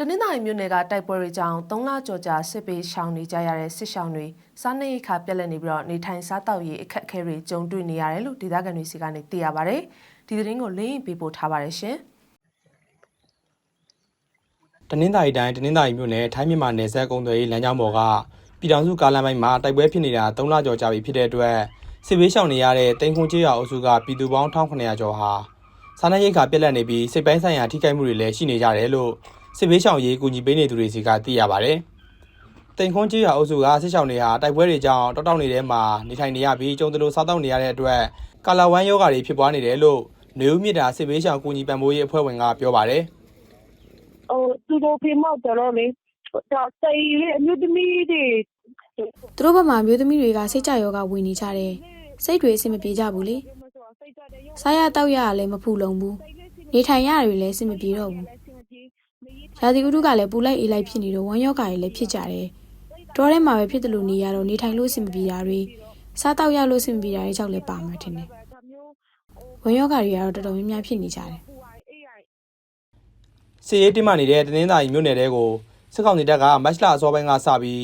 တနင်္သာရီမြို့နယ်ကတိုက်ပွဲတွေကြောင့်၃လကျော်ကြာစစ်ပေးရှောင်နေကြရတဲ့စစ်ရှောင်တွေစားနပ်ရိက္ခာပြက်လက်နေပြီးတော့နေထိုင်စားသောက်ရေးအခက်အခဲတွေကြုံတွေ့နေရတယ်လို့ဒေသခံတွေစီကနေသိရပါဗျ။ဒီသတင်းကိုလင်းရင်ပေးပို့ထားပါတယ်ရှင်။တနင်္သာရီတိုင်းတနင်္သာရီမြို့နယ်ထိုင်းမြန်မာနယ်စပ်ကုန်းသွယ်ရေးလမ်းကြောင်းပေါ်ကပြည်ထောင်စုကားလမ်းပိုင်းမှာတိုက်ပွဲဖြစ်နေတာ3လကျော်ကြာပြီဖြစ်တဲ့အတွက်စစ်ဘေးရှောင်နေရတဲ့တိန်ခွန်ကျေးရွာအုပ်စုကပြည်သူပေါင်း1900ကျော်ဟာစားနပ်ရိက္ခာပြက်လက်နေပြီးစိတ်ပိုင်းဆိုင်ရာထိခိုက်မှုတွေလည်းရှိနေကြတယ်လို့ စစ်ဘေးရှောင်ရေးကူညီပေးနေသူတွေစီကသိရပါဗျ။တိန်ခွန်ကျေးရွာအုပ်စုကစစ်ရှောင်တွေဟာတိုက်ပွဲတွေကြောင့်တောတောက်နေတဲ့မှာနေထိုင်နေရပြီးကျုံတလို့စားတောက်နေရတဲ့အတွက်ကာလာဝမ်းယောဂါတွေဖြစ်ပွားနေတယ်လို့နေဦးမြစ်တာစစ်ဘေးရှောင်ကူညီပံ့ပိုးရေးအဖွဲ့ဝင်ကပြောပါတယ်။ဟိုသူတို့ဖေမောက်ကြတော့လေဒါစိတ်လေအမျိုးသမီးတွေသူတို့ဘက်မှာမျိုးသမီးတွေကစိတ်ကြယောဂဝင်နေကြတယ်စိတ်တွေအဆင်မပြေကြဘူးလေစားရတောက်ရရလည်းမဖူလုံဘူးနေထိုင်ရတွေလည်းအဆင်မပြေတော့ဘူး ရာသီဥတုကလည်းပူလိုက်အေးလိုက်ဖြစ်နေတော့ဝမ်းယောဂါတွေလည်းဖြစ်ကြတယ်တောထဲမှာပဲဖြစ်တယ်လို့နေရတော့နေထိုင်လို့အဆင်မပြေတာတွေစားတောက်ရလို့အဆင်မပြေတာတွေကြောင့်လည်းပါမှာထင်တယ်ဝမ်းယောဂါတွေကတော့တော်တော်များများဖြစ်နေကြတယ်စစ်ရေးတင်းမာနေတဲ့တနင်္သာရီမြို့နယ်တဲကိုစစ်ကောင်စီတပ်ကမတ်လအစောပိုင်းကစပြီး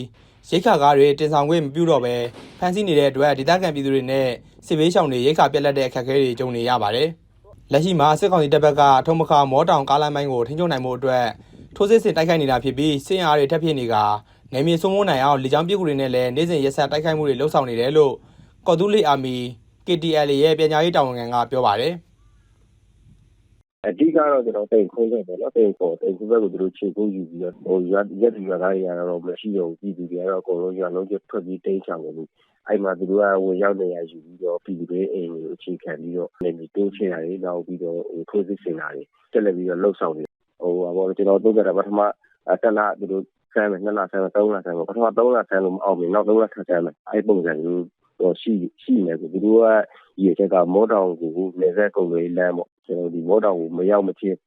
ရိတ်ခါကားတွေတင်ဆောင်ခွင့်မပြုတော့ဘဲဖမ်းဆီးနေတဲ့အတွက်ဒေသခံပြည်သူတွေနဲ့စစ်ဘေးရှောင်တွေရိတ်ခါပြက်လက်တဲ့အခက်အခဲတွေကြုံနေရပါတယ်။ လက်ရှိမှာစစ်ကောင်စီတပ်ဘက်ကထုံမခါမောတောင်ကားလမ်းပိုင်းကိုထိန်းချုပ်နိုင်မှုအတွက်ထိုးစစ်ဆင်တိုက်ခိုက်နေတာဖြစ်ပြီးစစ်အားတွေထပ်ဖြစ်နေကနယ်မြေစိုးမိုးနိုင်အောင်လေကြောင်းပြည်ကူတွေနဲ့လည်းနေ့စဉ်ရက်ဆက်တိုက်ခိုက်မှုတွေလှုပ်ဆောင်နေတယ်လို့ကော်တူးလေးအာမီ KTL ရဲ့ပြန်ကြားရေးတာဝန်ခံကပြောပါတယ်။ အဓိကတော့ကျွန်တော်တိတ်ခိုးခဲ့တယ်နော်တိတ်ခိုးတိတ်ခိုးဘက်ကိုသူတို့ခြေကုပ်ယူပြီးတော့ဟိုရွာရက်ဒီရွာသားတွေကတော့မရှိတော့ဘူးပြည်သူတွေကတော့အကုန်လုံးရွာလုံးကျထွက်ပြီးတိတ်ချောင်တယ်လို့အဲ့မှာသူတို့ကဝင်ရောက်နေရယူပြီးတော့ပြည်သူတွေအိမ်ကိုအခြေခံပြီးတော့နေပြီးတိုးချင်တာတွေနောက်ပြီးတော့ဟိုထိုးစစ်ဆင်တာတွေတက်လက်ပြီးတော့လှုပ်ဆောင်နေဟိုဘောကျွန်တော်တို့ကပထမတက်လာသူတို့ဆမ်းမယ်နှစ်လဆမ်းမယ်သုံးလဆမ်းမယ်ပထမသုံးလဆမ်းလို့မအောင်ဘူးနောက်သုံးလထပ်ဆမ်းမယ်အဲ့ပုံစံမျိုးတော့ရှိရှိနေပြီသူတို့ကဒီအချက်ကမောတောင်ကိုနေဆက်ကုန်လေးလမ်းပေါ့ ကျွန်တော်ဒီမောတောင်ကိုမရောက်မချင်း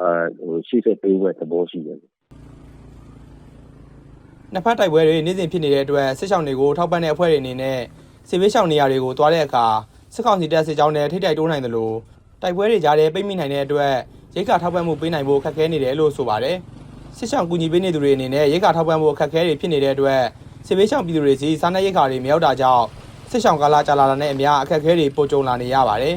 အာဟိုရှိတဲ့ပေးဝက်သဘောရှိတယ်နှစ်ဖက်တိုက်ပွဲတွေနေ့စဉ်ဖြစ်နေတဲ့အတွက်စစ်ဆောင်တွေကိုထောက်ပံ့တဲ့အဖွဲ့တွေအနေနဲ့စစ်ဘေးရှောင်နေရာတွေကိုတွားတဲ့အခါစစ်ကောင်စီတပ်စစ်ကြောင်းနဲ့ထိတိုက်တိုးနိုင်တယ်လို့တိုက်ပွဲတွေကြားထဲပိတ်မိနိုင်တဲ့အတွက်ရိတ်ခါထောက်ပံ့မှုပေးနိုင်ဖို့ခက်ခဲနေတယ်လို့ဆိုပါတယ်စစ်ဆောင်ကူညီပေးနေသူတွေအနေနဲ့ရိတ်ခါထောက်ပံ့ဖို့အခက်အခဲတွေဖြစ်နေတဲ့အတွက်စစ်ဘေးရှောင်ပြည်သူတွေစီစားနပ်ရိတ်ခါတွေမရောက်တာကြောင့်စစ်ဆောင်ကာလကြာလာတာနဲ့အများအခက်အခဲတွေပိုကြုံလာနေရပါတယ်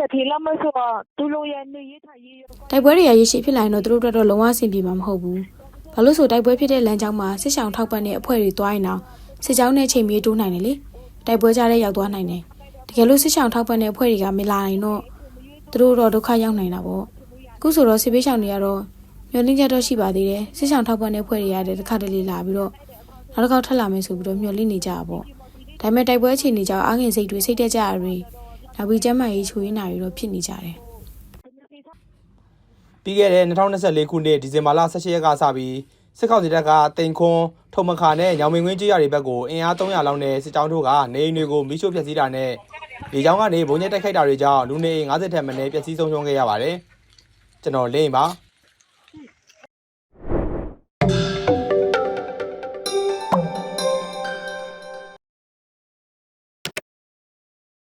အော်ရီဆက်ထေလာမဆိုတော့သူတို့ရဲ့နေရထိုင်ရေးရောတိုက်ပွဲတွေရရရှိဖြစ်လာရင်တော့သူတို့အတွက်တော့လုံးဝအဆင်ပြေမှာမဟုတ်ဘူးဘာလို့ဆိုတိုက်ပွဲဖြစ်တဲ့လမ်းကြောင်းမှာစစ်ဆောင်ထောက်ပံ့တဲ့အဖွဲ့တွေတွားရင်တော့စစ်ကြောင်းနဲ့ချိန်မြေးတိုးနိုင်တယ်လေတိုက်ပွဲကြားထဲရောက်သွားနိုင်တယ်တကယ်လို့စစ်ဆောင်ထောက်ပံ့တဲ့အဖွဲ့တွေကမလာရင်တော့သူတို့တော့ဒုက္ခရောက်နိုင်တာပေါ့အခုဆိုတော့စစ်ပေးဆောင်တွေကတော့မျောလင်းချက်တော့ရှိပါသေးတယ်စစ်ဆောင်ထောက်ပံ့တဲ့အဖွဲ့တွေရတယ်တစ်ခါတလေလာပြီးတော့နောက်တစ်ခေါက်ထပ်လာမယ်ဆိုပြီးတော့မျောလင်းနေကြတာပေါ့ဒါပေမဲ့တိုက်ပွဲအခြေအနေကြောင့်အားငင်စိတ်တွေစိတ်တက်ကြရတွေ နောက်ပြီးကျမ်းမာရေးချွေးနာတွေတော့ဖြစ်နေကြတယ်ပြီးခဲ့တဲ့2024ခုနှစ်ဒီဇင်ဘာလ18ရက်ကစပြီးစစ်ကောင်စီတပ်ကတိန်ခွန်းထုံမခါနဲ့ညောင်မင်းကွင်းကြီးရတွေဘက်ကိုအင်အား300လောက်နဲ့စစ်ကြောင်းတို့ကနေအိမ်တွေကိုမိရှို့ဖျက်ဆီးတာနဲ့လေကြောင်းကနေဘုံကျဲတိုက်ခိုက်တာတွေကြောင့်လူနေအိမ်50ထက်မနည်းပျက်စီးဆုံးရှုံးခဲ့ရပါတယ်ကျွန်တော်လင်းပါ